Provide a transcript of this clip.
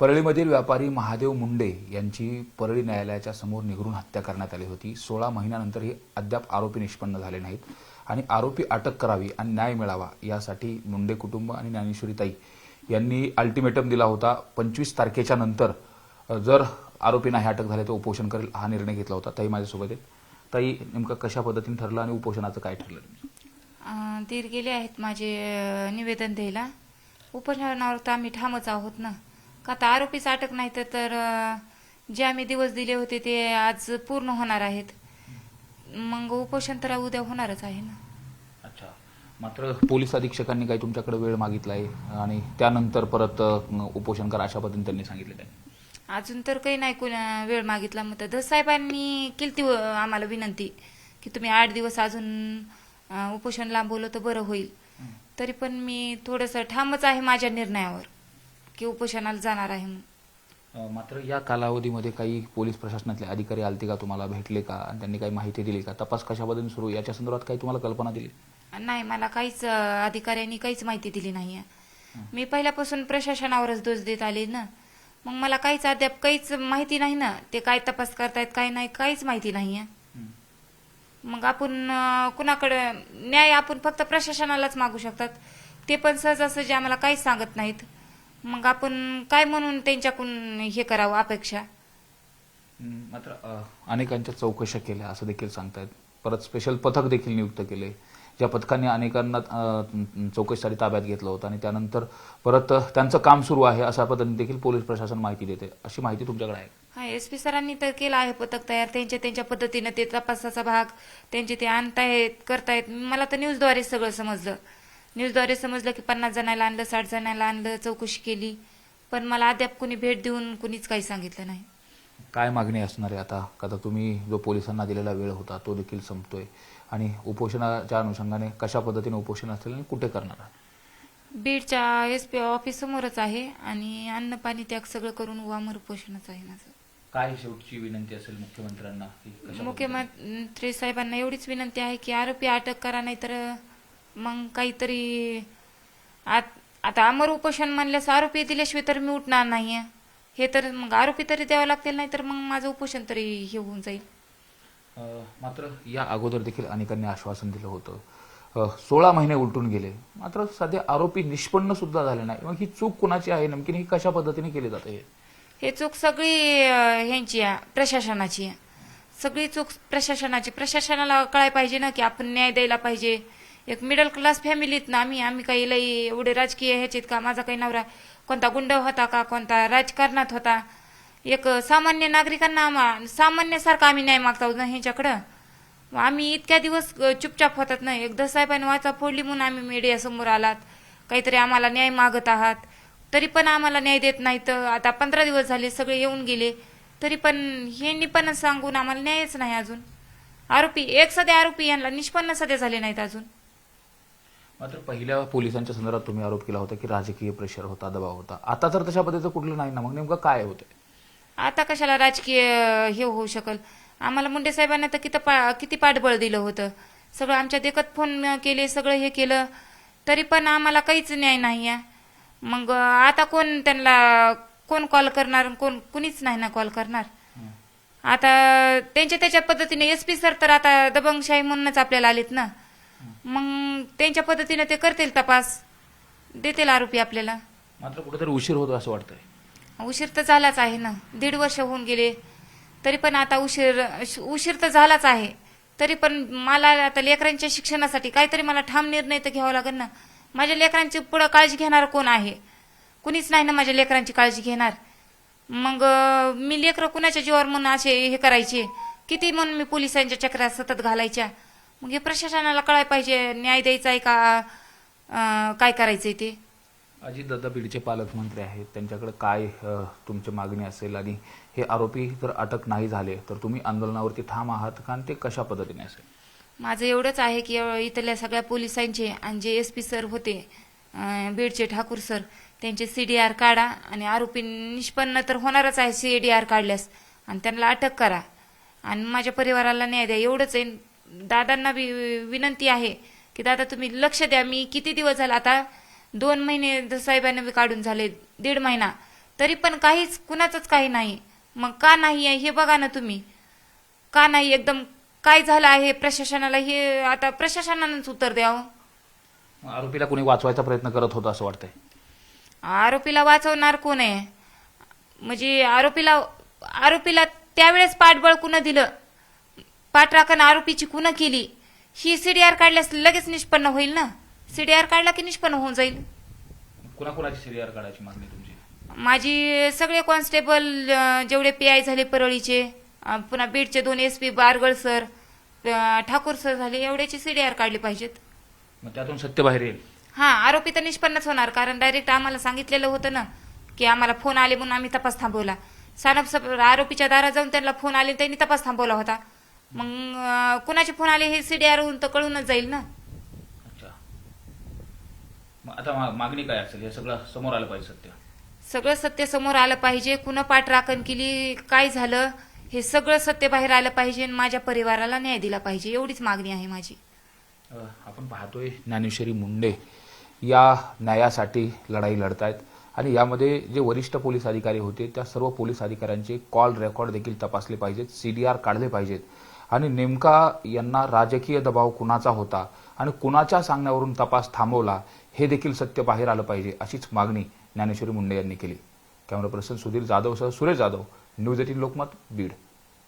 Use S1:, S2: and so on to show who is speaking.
S1: परळीमधील व्यापारी महादेव मुंडे यांची परळी न्यायालयाच्या समोर निघरून हत्या करण्यात आली होती. सोळा महिन्यानंतरही अद्याप आरोपी निष्पन्न झाले नाहीत आणि आरोपी अटक करावी आणि न्याय मिळावा यासाठी मुंडे कुटुंब आणि ज्ञानेश्वरी ताई यांनी अल्टिमेटम दिला होता. पंचवीस तारखेच्या नंतर जर आरोपी नाही अटक झाले तर उपोषण करेल हा निर्णय घेतला होता. ताई माझ्यासोबत आहेत. ताई नेमकं कशा पद्धतीने ठरलं आणि उपोषणाचं काय ठरलं
S2: अं, दीर गेले आहेत माझे निवेदन द्यायला. उपोषणावर तर आम्ही ठामच आहोत ना. का आता आरोपीच अटक नाही तर जे आम्ही दिवस दिले होते ते आज पूर्ण होणार आहेत. मग उपोषण तर उद्या होणारच आहे ना.
S1: अच्छा. मात्र पोलीस अधीक्षकांनी काही तुमच्याकडे वेळ मागितला आहे आणि त्यानंतर परत उपोषण करा अशा पद्धतीने त्यांनी सांगितलेलं आहे.
S2: अजून तर काही नाही कोणा वेळ मागितला. मग तर साहेबांनी केली ती आम्हाला विनंती की तुम्ही आठ दिवस अजून उपोषण लांबवलं तर बरं होईल. तरी पण मी थोडंसं ठामच आहे माझ्या निर्णयावर. की उपोषणाला जाणार आहे म्हणून.
S1: मात्र या कालावधीमध्ये काही पोलीस प्रशासनातले अधिकारी आलते का? तुम्हाला भेटले का? आणि त्यांनी काही माहिती दिली का? तपास कशा पद्धतीने सुरू? याच्या संदर्भात काही तुम्हाला कल्पना दिली?
S2: नाही मला काहीच अं, अधिकाऱ्यांनी काहीच माहिती दिली नाही मी पहिल्यापासून प्रशासनावरच दोष देत आले ना. मग मला काहीच अद्याप काहीच माहिती नाही ना. ते काय तपास करतायत काय नाही काहीच माहिती नाही मग आपण अं, कुणाकडे न्याय आपण फक्त प्रशासनालाच मागू शकतात. ते पण सहजासहजी आम्हाला काहीच सांगत नाहीत. मग आपण काय म्हणून त्यांच्याकडून हे करावं अपेक्षा?
S1: मात्र अ, अनेकांच्या चौकशा केल्या असं देखील सांगतायत. परत स्पेशल पथक देखील नियुक्त केले. ज्या पथकाने अनेकांना अ, चौकशीसाठी ताब्यात घेतलं होतं आणि त्यानंतर परत अ, त्यांचं काम सुरू आहे अशा पद्धतीने देखील पोलीस प्रशासन माहिती देते. अशी माहिती तुमच्याकडे आहे?
S2: हा एस पी सरांनी तर केलं आहे पथक तयार. त्यांच्या त्यांच्या पद्धतीनं ते तपासाचा भाग त्यांचे ते आणतायत करतायत. मला तर न्यूजद्वारे सगळं समजलं. न्यूजद्वारे समजलं की पन्नास जणांना आणलं साठ जणांना आणलं चौकशी केली. पण मला अद्याप कुणी भेट देऊन कुणीच काही सांगितलं नाही.
S1: काय मागणी असणार आहे आता? का आता तुम्ही जो पोलिसांना दिलेला वेळ होता तो देखील संपतोय. आणि उपोषणाच्या अनुषंगाने कशा पद्धतीने उपोषण असेल आणि कुठे करणार
S2: बीडच्या एस पी ऑफिस समोरच आहे आणि अन्न पाणी त्याग सगळं करून वामर उपोषणच आहे माझं.
S1: काय शेवटची विनंती असेल मुख्यमंत्र्यांना?
S2: मुख्यमंत्री साहेबांना एवढीच विनंती आहे की आरोपी अटक करा नाही तर मग काहीतरी आत- आता अमर उपोषण म्हणल्यास आरोपी दिल्याशिवाय तर मी उठणार नाहीये. हे तर मग आरोपी तरी द्यावं लागतील नाही तर मग माझं उपोषण तरी हे होऊन जाईल.
S1: अ, मात्र या अगोदर देखील अनेकांनी आश्वासन दिलं होतं. सोळा महिने उलटून गेले. मात्र सध्या आरोपी निष्पन्न सुद्धा झाले नाही. मग ही चूक कुणाची आहे नेमकी ही कशा पद्धतीने केली जाते? हे
S2: हे चूक सगळी अं, ह्यांची आहे प्रशासनाची आहे. सगळी चूक प्रशासनाची. प्रशासनाला कळाय पाहिजे ना की आपण न्याय द्यायला पाहिजे. एक मिडल क्लास फॅमिलीत ना आम्ही आम्ही काही लई एवढे राजकीय ह्याच्यात का? माझा काही नवरा कोणता गुंड होता का? कोणता राजकारणात होता? एक सामान्य नागरिकांना आम्हा सामान्यसारखा आम्ही न्याय मागतो ना ह्याच्याकडं? आम्ही इतक्या दिवस चुपचाप होतात ना एकदा साहेबांनी वाचा फोडली म्हणून आम्ही मीडियासमोर आलात. काहीतरी आम्हाला न्याय मागत आहात. तरी पण आम्हाला न्याय देत नाही तर आता पंधरा दिवस झाले सगळे येऊन गेले. तरी पण ह्यांनी पण सांगून आम्हाला न्यायच नाही अजून. आरोपी एक सध्या आरोपी यांना निष्पन्न सध्या झाले नाहीत अजून.
S1: मात्र पहिल्या पोलिसांच्या संदर्भात तुम्ही आरोप केला होता की राजकीय प्रेशर होता दबाव होता. आता तर तशा पद्धतीचं कुठलं नाही ना मग नेमकं काय होतंय?
S2: आता कशाला राजकीय हे होऊ शकल? आम्हाला मुंडे साहेबांना तर किती पा किती पाठबळ दिलं होतं? सगळं आमच्या देखत फोन केले सगळं हे केलं. तरी पण आम्हाला काहीच न्याय नाही आहे मग आता कोण त्यांना कोण कॉल करणार कोण कुणीच नाही ना कॉल करणार? आता त्यांच्या त्याच्या पद्धतीने एस पी सर तर आता दबंगशाही म्हणूनच आपल्याला आलेत ना? मग त्यांच्या पद्धतीने ते करतील तपास. देतील आरोपी आपल्याला.
S1: मात्र कुठेतरी उशीर होतो असं वाटतंय.
S2: उशीर तर झालाच आहे ना. दीड वर्ष होऊन गेले. तरी पण आता उशीर उशीर तर झालाच आहे. तरी पण मला आता लेकरांच्या शिक्षणासाठी काहीतरी मला ठाम निर्णय तर घ्यावा लागेल ना. माझ्या लेकरांची पुढं काळजी घेणार कोण आहे? कुणीच नाही ना माझ्या लेकरांची काळजी घेणार. मग अं, मी लेकरं कुणाच्या जीवावर म्हणून असे हे करायचे? किती म्हणून मी पोलिसांच्या चक्रात सतत घालायच्या? मग हे प्रशासनाला कळाय पाहिजे न्याय द्यायचा आहे का? अं, काय करायचंय ते?
S1: अजितदादा बीडचे पालकमंत्री आहेत त्यांच्याकडे काय अ, तुमची मागणी असेल? आणि हे आरोपी जर अटक नाही झाले तर तुम्ही आंदोलनावरती ठाम आहात का? आणि ते कशा पद्धतीने असेल?
S2: माझं एवढंच आहे की इथल्या सगळ्या पोलिसांचे आणि जे एस पी सर होते अं, बीडचे ठाकूर सर त्यांचे सी डी आर काढा आणि आरोपी निष्पन्न तर होणारच आहे सी डी आर काढल्यास. आणि त्यांना अटक करा. आणि माझ्या परिवाराला न्याय द्या एवढंच आहे. दादांना बी विनंती आहे की दादा तुम्ही लक्ष द्या मी किती दिवस झाला आता दोन महिने साहेबांना काढून झाले दीड महिना. तरी पण काहीच कुणाचंच काही नाही. मग का नाही आहे हे बघा ना तुम्ही. का नाही एकदम काय झालं आहे प्रशासनाला हे आता प्रशासनानंच उत्तर द्यावं
S1: मग आरोपीला कोणी वाचवायचा प्रयत्न करत होता असं वाटतंय?
S2: आरोपीला वाचवणार कोण आहे? म्हणजे आरोपीला आरोपीला त्यावेळेस पाठबळ कुणं दिलं? पाठराखण आरोपीची कुणं केली. ही सीडीआर काढल्यास लगेच निष्पन्न होईल ना? सीडीआर काढला की निष्पन्न होऊन जाईल?
S1: कुणाकुणाची सिरियर काढायची मागणी तुमची?
S2: माझी सगळे कॉन्स्टेबल अं, जेवढे पी आय झाले परळीचे अं, पुन्हा बीडचे दोन एस पी बारगळ सर अं, ठाकूर सर झाले एवढ्याची सीडीआर काढली पाहिजेत.
S1: मग त्यातून सत्य बाहेर येईल.
S2: हा आरोपी तर निष्पन्नच होणार कारण डायरेक्ट आम्हाला सांगितलेलं होतं ना की आम्हाला फोन आले म्हणून आम्ही तपास थांबवला. सानप सप आरोपीच्या दारात जाऊन त्यांना फोन आले त्यांनी तपास थांबवला होता. मग कुणाचे फोन आले हे सीडीआर होऊन तर कळूनच जाईल ना.
S1: अच्छा. मग आता मा- मागणी काय असेल? हे सगळं समोर आलं पाहिजे सत्य.
S2: सगळं सत्य समोर आलं पाहिजे. कुणं पाठराखण केली काय झालं हे सगळं सत्य बाहेर आलं पाहिजे आणि माझ्या परिवाराला न्याय दिला पाहिजे. एवढीच मागणी आहे माझी.
S1: अ, आपण पाहतोय ज्ञानेश्वरी मुंडे या न्यायासाठी लढाई लढतायत आणि यामध्ये जे वरिष्ठ पोलीस अधिकारी होते त्या सर्व पोलीस अधिकाऱ्यांचे कॉल रेकॉर्ड देखील तपासले पाहिजेत सीडीआर काढले पाहिजेत. आणि नेमका यांना राजकीय दबाव कुणाचा होता आणि कुणाच्या सांगण्यावरून तपास थांबवला हे देखील सत्य बाहेर आलं पाहिजे अशीच मागणी ज्ञानेश्वरी मुंडे यांनी केली. कॅमेरा पर्सन सुधीर जाधवसह सुरेश जाधव न्यूज एटीन लोकमत बीड.